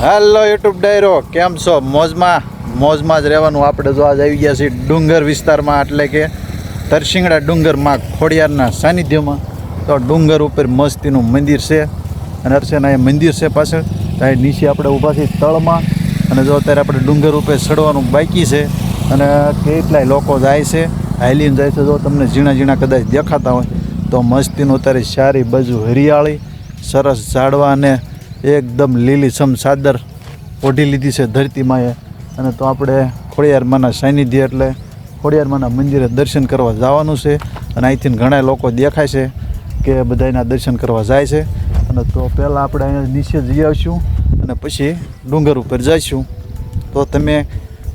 Hello YouTube ડાયરો કેમ છો? મોજમાં મોજમાં જ રહેવાનું. આપણે જો આજ આવી ગયા છીએ ડુંગર વિસ્તારમાં, એટલે કે તરસિંગડા ડુંગરમાં ખોડિયારના સાનિધ્યમાં. તો ડુંગર ઉપર મસ્તીનું મંદિર છે અને અર્ચના એ મંદિર છે પાછળ. ત્યાં નીચે આપણે ઊભા છીએ તળમાં. અને જો અત્યારે આપણે ડુંગર ઉપર ચડવાનું બાકી છે અને કેટલાય લોકો જાય છે, હાલીને જાય છે. જો તમને ઝીણા ઝીણા કદાચ દેખાતા હોય, તો મસ્તીનું અત્યારે સારી બાજુ હરિયાળી, સરસ ઝાડવા અને એકદમ લીલીછમ સાદર ઓઢી લીધી છે ધરતીમાં અને તો આપણે ખોડિયારમાંના સાનિધ્ય એટલે ખોડિયારમાંના મંદિરે દર્શન કરવા જવાનું છે. અને અહીંથી ઘણા લોકો દેખાય છે કે બધાના દર્શન કરવા જાય છે. અને તો પહેલાં આપણે અહીંયા નીચે જઈ આવશું અને પછી ડુંગર ઉપર જઈશું. તો તમે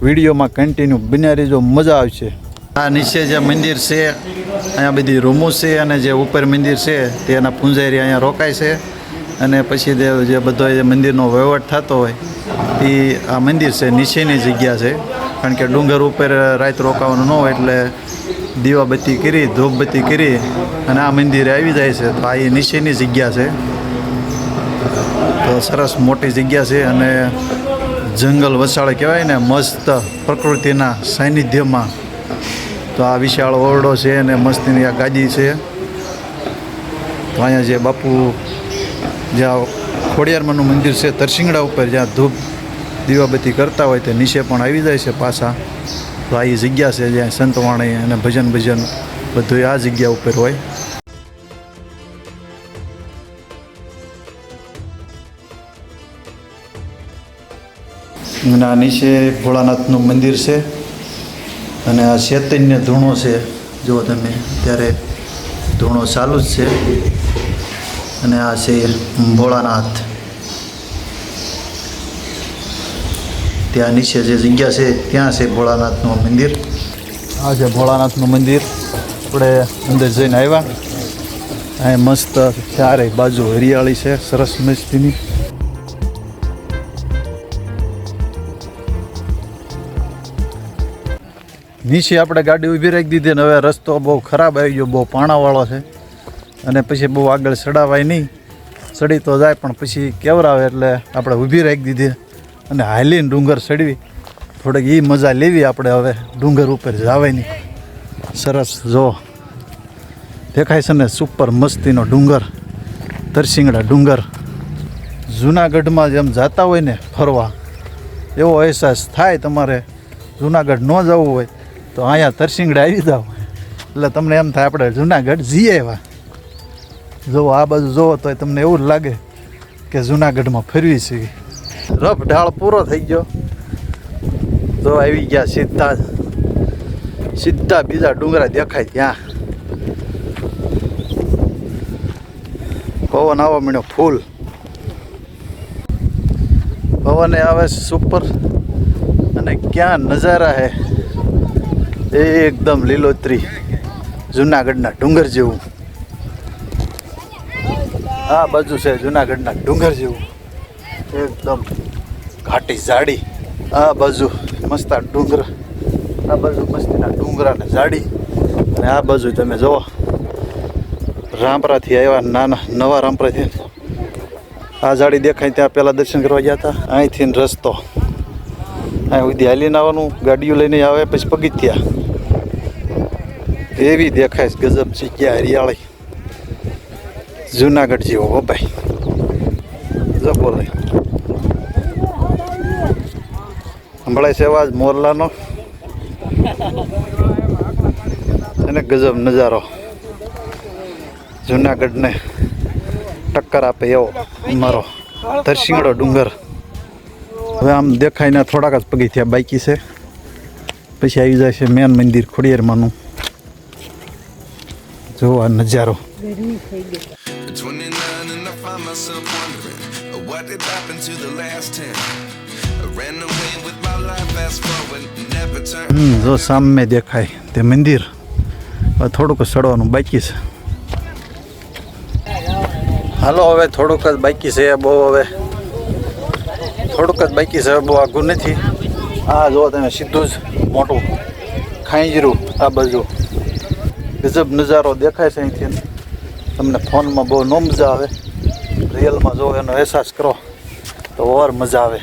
વિડીયોમાં કન્ટિન્યુ બન્યા રહેજો, મજા આવશે. આ નીચે જે મંદિર છે, અહીંયા બધી રૂમો છે અને જે ઉપર મંદિર છે, તેના પૂંજારી અહીંયા રોકાય છે. અને પછી જે બધો મંદિરનો વહીવટ થતો હોય, એ આ મંદિર છે, નીચેની જગ્યા છે. કારણ કે ડુંગર ઉપર રાત રોકાવાનું ન હોય એટલે દીવાબત્તી કરી, ધૂપબત્તી કરી અને આ મંદિરે આવી જાય છે. તો આ એ નીચેની જગ્યા છે. તો સરસ મોટી જગ્યા છે અને જંગલ વસાળ કહેવાય ને, મસ્ત પ્રકૃતિના સાનિધ્યમાં. તો આ વિશાળ ઓરડો છે અને મસ્તીની આ ગાદી છે. તો અહીંયા જે બાપુ જ્યાં ખોડિયારમાંનું મંદિર છે, તરસિંગડા ઉપર જ્યાં ધૂપ દીવાબત્તી કરતા હોય તે નીચે પણ આવી જાય છે પાછા. તો આ જગ્યા છે જ્યાં સંતવાણી અને ભજન ભજન બધું આ જગ્યા ઉપર હોય. અને આ નીચે ભોળાનાથનું મંદિર છે અને આ ચૈતન્ય ધૂણો છે. જો તમે, ત્યારે ધૂણો ચાલુ જ છે. અને આ છે ભોળાનાથ. ત્યાં નીચે જે જગ્યા છે, ત્યાં છે ભોળાનાથનું મંદિર. આ છે ભોળાનાથનું મંદિર. આપણે અંદર જઈને આવ્યા. અહીં મસ્ત ચારે બાજુ હરિયાળી છે, સરસ મસ્તીની. નીચે આપણે ગાડી ઊભી રાખી દીધી અને હવે રસ્તો બહુ ખરાબ આવી ગયો, બહુ પાણાવાળો છે. અને પછી બહુ આગળ ચડાવાય નહીં. ચડી તો જાય, પણ પછી કેવરાવે એટલે આપણે ઊભી રાખી દીધી અને હાલીને ડુંગર ચડવી થોડીક એ મજા લેવી આપણે હવે, ડુંગર ઉપર જવાની સરસ, જો. દેખાય છે ને સુપર મસ્તીનો ડુંગર, તરસિંગડા ડુંગર. જુનાગઢમાં જેમ જતા હોય ને ફરવા, એવો અહેસાસ થાય તમારે. જુનાગઢ ન જવું હોય તો અહીંયા તરસિંગડા આવી જાઓ. એટલે તમને એમ થાય, આપણે જુનાગઢ જઈએ એવા જો આ બાજુ જોવો તો તમને એવું લાગે કે જુનાગઢમાં ફેરવી છીએ રફ ઢાળ પૂરો થઈ ગયો. તો આવી ગયા સીધા સીધા બીજા ડુંગરા દેખાય ત્યાં. પવન આવવા મળ્યો ફૂલ. પવને આવે છે સુપર અને ક્યાં નજારા હે? એકદમ લીલોતરી. જુનાગઢના ડુંગર જેવું. આ બાજુ છે જુનાગઢના ડુંગર જેવું. એકદમ ઘાટી ઝાડી. આ બાજુ મસ્તા ડુંગર. આ બાજુ મસ્તીના ડુંગરા ને ઝાડી. અને આ બાજુ તમે જુઓ, રામપરાથી આવ્યા નાના, નવા રામપરાથી. આ ઝાડી દેખાય ત્યાં પહેલાં દર્શન કરવા ગયા હતા. અહીંથી રસ્તો. અહીં સુધી હાલીને આવવાનું, ગાડીઓ લઈને આવે, પછી પગથિયા એવી દેખાય છે ગજબ જગ્યા હરિયાળી. જુનાગઢ જેવો હો ભાઈ. જો બોલે. સંભળાય છે અવાજ મોરલાનો? અને ગજબ નજારો. જુનાગઢને ટક્કર આપે એવો મારો ધરસિંગડો ડુંગર. હવે આમ દેખાઈને થોડાક જ પગી થયા બાઈકી છે. પછી આવી જાય છે મેન મંદિર ખોડિયારમાંનું. જો આ નજારો At 29 and I find myself wondering uh, what did happen to the last 10. I ran away with my life, fast forward, never turn. હમ જો સામે દેખાય તે મંદિર થોડુંક ચડવાનું બાકી છે હાલો હવે થોડુંક જ બાકી છે બહુ હવે થોડુંક જ બાકી છે બહુ આઘું નથી આ જો તમે સીધું જ મોટું ખાંજરું આ બાજુ ગજબ નજારો દેખાય છે અહીંથી તમને ફોનમાં બહુ ન મજા આવે. રિયલમાં જો એનો અહેસાસ કરો, તો ઓર મજા આવે.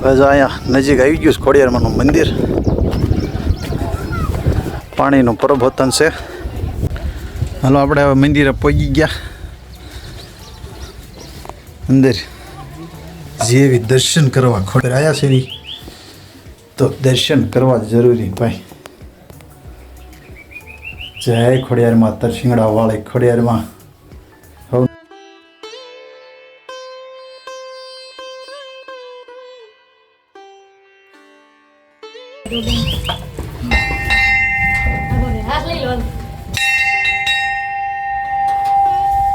બસ અહીંયા નજીક આવી ગયું છે ખોડિયારમાંનું મંદિર. પાણીનું પ્રબોધન છે. હાલો, આપણે હવે મંદિરે પહોંચી ગયા. અંદર જેવી દર્શન કરવા ખોડિયાર આવ્યા છે તો દર્શન કરવા જરૂરી ભાઈ. જય ખોડિયારમાં તરસિંગડા વાળી ખોડિયારમાં.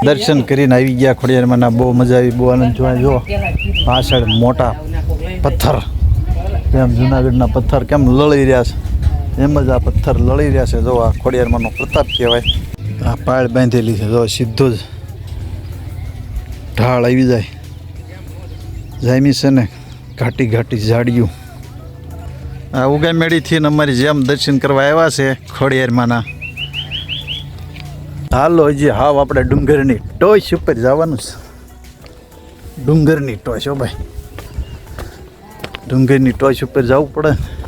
દર્શન કરીને આવી ગયા ખોડિયારમાં, ના, બહુ મજા આવી, બહુ આનંદ જોવા જો પાછળ મોટા પથ્થર. એમ જુનાગઢના પથ્થર કેમ લળી રહ્યા છે. એમ જ આ પથ્થર લળી રહ્યા છે. જો આ ખોડિયારમાંનો પ્રતાપ કહેવાય. આ પાળ બાંધેલી છે. જો સીધો જ ઢાળ આવી જાય. જામી છે ને ઘાટી ઘાટી ઝાડિયું. આ ઉગામેડીથી અમારી જેમ દર્શન કરવા આવ્યા છે ખોડિયારમાંના. હાલો, હજી હાવ આપણે ડુંગરની ટોચ ઉપર જવાનું છે. ડુંગરની ટોચ હો ભાઈ. ડુંગરની ટોચ ઉપર જવું પડે.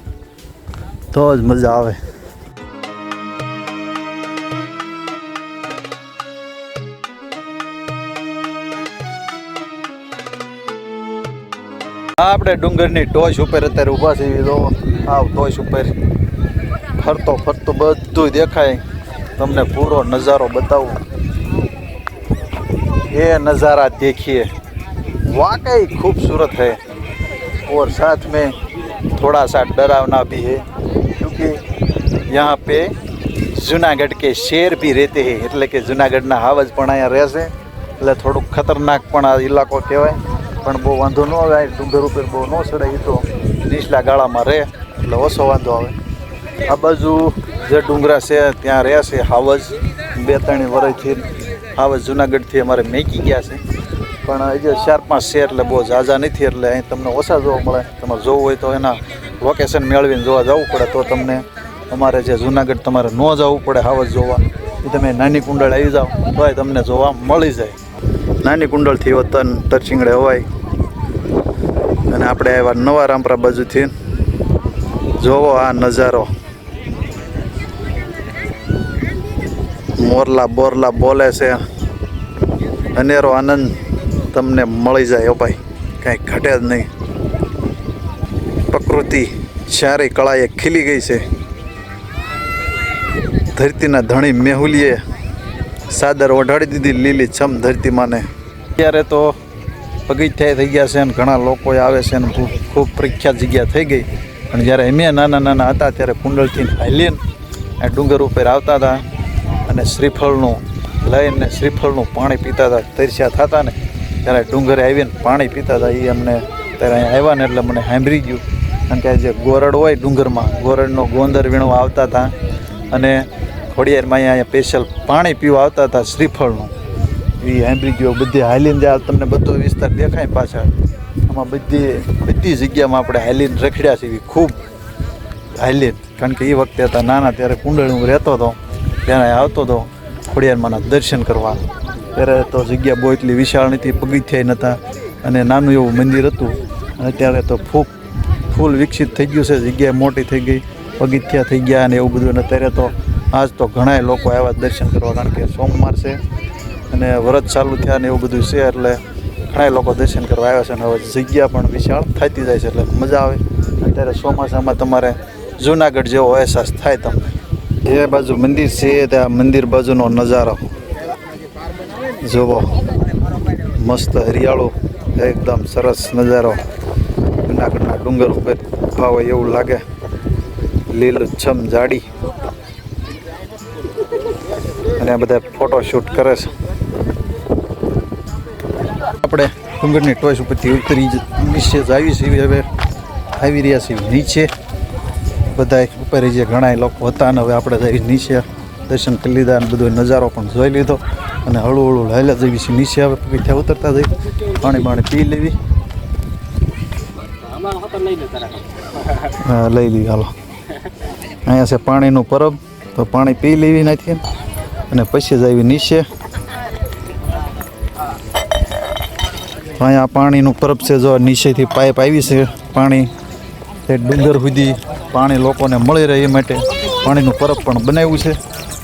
તો જ મજા આવે આ આપણે ડુંગરની ટોચ ઉપર અત્યારે ઊભા છે તો આવ ટોચ ઉપર ફરતો ફરતો બધું દેખાય તમને પૂરો નજારો બતાવું ये नज़ारा देखिए वाकई खूबसूरत है और साथ में थोड़ा सा डरावना भी है क्योंकि यहाँ पे જુનાગઢ કે શેર બી રહેતે હે એટલે કે જુનાગઢના હાવજ પણ અહીંયા રહેશે એટલે થોડુંક ખતરનાક પણ આ ઇલાકો કહેવાય પણ બહુ વાંધો ન આવે આ ડુંગર ઉપર બહુ ન ચડાય એ તો નીચલા ગાળામાં રહે એટલે ઓછો વાંધો આવે આ બાજુ જે ડુંગરા છે ત્યાં રહે છે હાવજ બે ત્રણ વર્ષથી હાવજ જુનાગઢથી અમારે મેકી ગયા છે પણ જે ચાર પાંચ છે એટલે બહુ ઝાઝા નથી, એટલે અહીં તમને ઓછા જોવા મળે. તમારે જોવું હોય તો એના લોકેશન મેળવીને જોવા જવું પડે, તો તમને અમારે જે જુનાગઢ તમારે ન જવું પડે, હાવજ જોવા. એ તમે નાની કુંડળ આવી જાઓ, તોય તમને જોવા મળી જાય. નાની કુંડળથી વતન તરચીંગડે હોય અને આપણે આવ્યા નવા રામપરા બાજુથી. જોવો આ નજારો. મોરલા બોરલા બોલે છે. અનેરો આનંદ. તમને મળી જાય ભાઈ. કાંઈ ઘટે જ નહીં. પ્રકૃતિ ચારે કળાએ ખીલી ગઈ છે. ધરતીના ધણી મેહુલીએ સાદર ઓઢાડી દીધી લીલી છમ ધરતીમાંને. અત્યારે તો બગીચા થઈ ગયા છે અને ઘણા લોકો આવે છે અને ખૂબ ખૂબ પ્રખ્યાત જગ્યા થઈ ગઈ. અને જ્યારે અમે નાના નાના હતા ત્યારે કુંડળથી હાલીને આ ડુંગર ઉપર આવતા હતા અને શ્રીફળનું લઈને શ્રીફળનું પાણી પીતા હતા, તરસ્યા થતા ને ત્યારે ડુંગરે આવીને પાણી પીતા હતા. એ અમને ત્યારે અહીંયા આવ્યા ને એટલે મને સાંભળી ગયું. કારણ કે જે ગોરડ હોય ડુંગરમાં, ગોરડનો ગોંદર વીણવા આવતા હતા અને ખોડિયારમાં અહીંયા સ્પેશિયલ પાણી પીવા આવતા હતા શ્રીફળનું. એ સાંભળી ગયો, બધી હાલીને જાય તમને બધો વિસ્તાર દેખાય પાછળ. આમાં બધી બધી જગ્યામાં આપણે હાલીને રખડ્યા છીએ. ખૂબ હાલીને. કારણ કે એ વખતે હતા નાના, ત્યારે કુંડળી હું રહેતો હતો. ત્યારે આવતો હતો ખોડિયારમાંના દર્શન કરવા. ત્યારે તો જગ્યા બહુ એટલી વિશાળ નથી પગથિયા નહોતા અને નાનું એવું મંદિર હતું. અને અત્યારે તો ખૂબ ફૂલ વિકસિત થઈ ગયું છે, જગ્યા મોટી થઈ ગઈ પગથિયા થઈ ગયા અને એવું બધું. અને અત્યારે તો આજ તો ઘણાય લોકો આવ્યા દર્શન કરવા કારણ કે સોમવાર છે અને વ્રત ચાલુ થયા ને એવું બધું છે એટલે ઘણાય લોકો દર્શન કરવા આવ્યા છે અને હવે જગ્યા પણ વિશાળ થતી જાય છે એટલે મજા આવે. અત્યારે ચોમાસામાં તમારે જુનાગઢ જેવો અહેસાસ થાય તમને. એ બાજુ મંદિર છે ત્યાં મંદિર બાજુનો નજારો. જુઓ. મસ્ત હરિયાળો, એકદમ સરસ નજારો. જુનાગઢના ડુંગર ઉપર ભાવ એવું લાગે. લીલુંછમ જાડી. અને બધા ફોટો શૂટ કરે છે. આપણે ડુંગરની ટોચ ઉપરથી ઉતરી નીચે જ આવી છીએ. હવે આવી રહ્યા છીએ નીચે. બધા ઉપર જે ઘણા લોકો હતા ને હવે આપણે જઈ નીચે. દર્શન કરી લીધા અને બધો નજારો પણ જોઈ લીધો. અને હળવું હળવું લહેલા જેવી છે, નીચે આવે પગથિયા ઉતરતા જઈ પાણી પાણી પી લેવી. હા, લઈ લીધી હાલો. અહીંયા છે પાણીનું પરબ, તો પાણી પી લેવી નાખીએ. અને પછી જ આવી નીચે. અહીંયા પાણીનું પરબ છે, જો નીચેથી પાઇપ આવી છે, પાણી. તે ડુંગર સુધી પાણી લોકોને મળી રહે એ માટે પાણીનું પરબ પણ બનાવ્યું છે.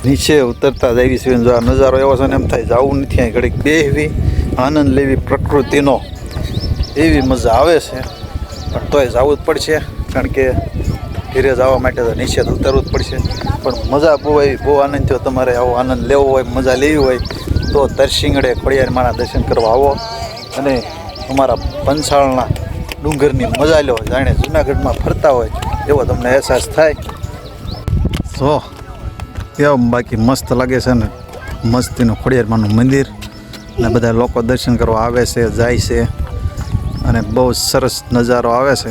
નીચે ઉતરતા જ આવી છે. જો આ નજારો એવો છે ને એમ થાય જવું નથી અહીં ઘડીક બેહવી, આનંદ લેવી પ્રકૃતિનો. એવી મજા આવે છે. પણ તોય જવું જ પડશે, કારણ કે ધીરે જવા માટે તો નીચે ઉતરવું જ પડશે. પણ મજા બહુ આવી, બહુ આનંદ થયો. તમારે આવો આનંદ લેવો હોય, મજા લેવી હોય, તો તરસિંગડે ખોડિયાર માના દર્શન કરવા આવો. અને અમારા પંચાળના ડુંગરની મજા લો. જાણે જુનાગઢમાં ફરતા હોય, એવો તમને અહેસાસ થાય. તો કેમ બાકી મસ્ત લાગે છે ને, મસ્તીનું ખોડિયારમાંનું મંદિર. અને બધા લોકો દર્શન કરવા આવે છે, જાય છે. અને બહુ સરસ નજારો આવે છે.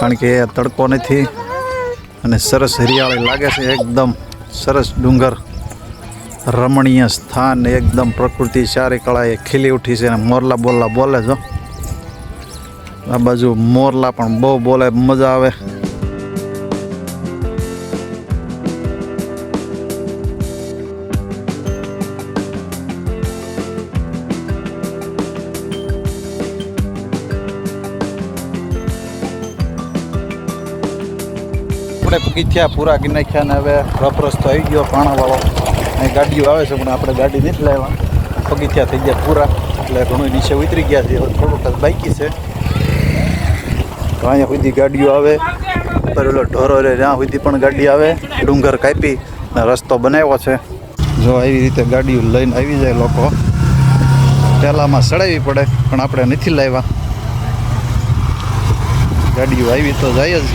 કારણ કે એ તડકો નથી અને સરસ હરિયાળી લાગે છે, એકદમ સરસ ડુંગર. રમણીય સ્થાન, એકદમ પ્રકૃતિ ચારે કળાએ ખીલી ઉઠી છે અને મોરલા બોરલા બોલે છો. આ બાજુ મોરલા પણ બહુ બોલે, મજા આવે. આપણે પગીથિયા પૂરા કરી નાખ્યા ને હવે રફ રસ્તો આવી ગયો પાણાવાળો અહીં ગાડીઓ આવે છે, પણ આપણે ગાડી નથી લાવ્યા. પગીથિયા થઈ ગયા પૂરા. એટલે ઘણું નીચે ઉતરી ગયા છે થોડુંક બાકી છે. તો અહીંયા સુધી ગાડીઓ આવે. પેલો ઢોરો રે, ત્યાં સુધી પણ ગાડી આવે. ડુંગર કાપી ને રસ્તો બનાવ્યો છે. જો આવી રીતે ગાડીઓ લઈને આવી જાય લોકો. પહેલાંમાં સડાવી પડે, પણ આપણે નથી લાવ્યા. ગાડીઓ આવી તો જાય જ.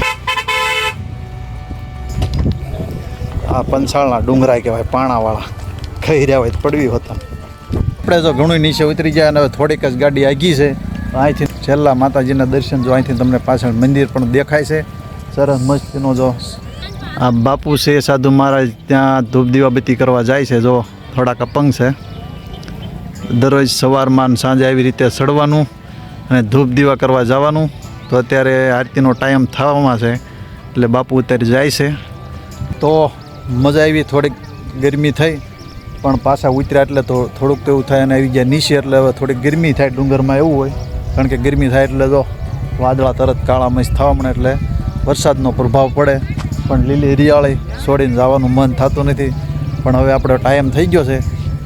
આ પંચાળના ડુંગરા કહેવાય, પાણાવાળા. ખાઈ રહ્યા હોય પડવી હોતા આપણે જો ઘણું નીચે ઉતરી ગયા અને હવે થોડીક જ ગાડી આગી છે. અહીંથી છેલ્લા માતાજીના દર્શન જો અહીંથી તમને પાછળ મંદિર પણ દેખાય છે. સરસ મસ્તીનો જો આ બાપુ છે સાધુ મહારાજ ત્યાં ધૂપ દીવાબત્તી કરવા જાય છે. જો થોડાક અપંગ છે. દરરોજ સવારમાં સાંજે આવી રીતે સડવાનું અને ધૂપ દીવા કરવા જવાનું. તો અત્યારે આરતીનો ટાઈમ થવામાં છે. એટલે બાપુ અત્યારે જાય છે. તો મજા આવી, થોડીક ગરમી થઈ, પણ પાછા ઉતર્યા એટલે તો થોડુંક તો એવું થાય અને આવી ગયા નીચે એટલે હવે થોડીક ગરમી થાય, ડુંગરમાં એવું હોય, કારણ કે ગરમી થાય એટલે જો વાદળા તરત કાળા મસ થવા મળે એટલે વરસાદનો પ્રભાવ પડે. પણ લીલી હરિયાળી છોડીને જવાનું મન થતું નથી. પણ હવે આપણો ટાઈમ થઈ ગયો છે,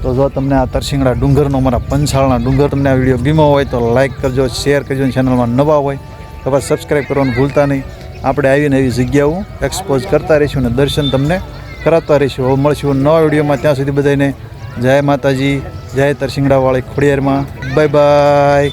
તો જો તમને આ તરસિંગડા ડુંગરનો મારા પંચાળના ડુંગર તમને આ વીડિયો ગીમો હોય તો લાઇક કરજો, શેર કરજો ચેનલમાં નવા હોય તો બસ સબસ્ક્રાઈબ કરવાનું ભૂલતા નહીં. આપણે આવીને એવી જગ્યાઓ એક્સપોઝ કરતા રહીશું અને દર્શન તમને કરાવતા રહીશું. હવે મળશું નવા વિડીયોમાં. ત્યાં સુધી બધાને જય માતાજી, જય તરસિંગડાવાળી ખોડિયારમાં. Bye bye.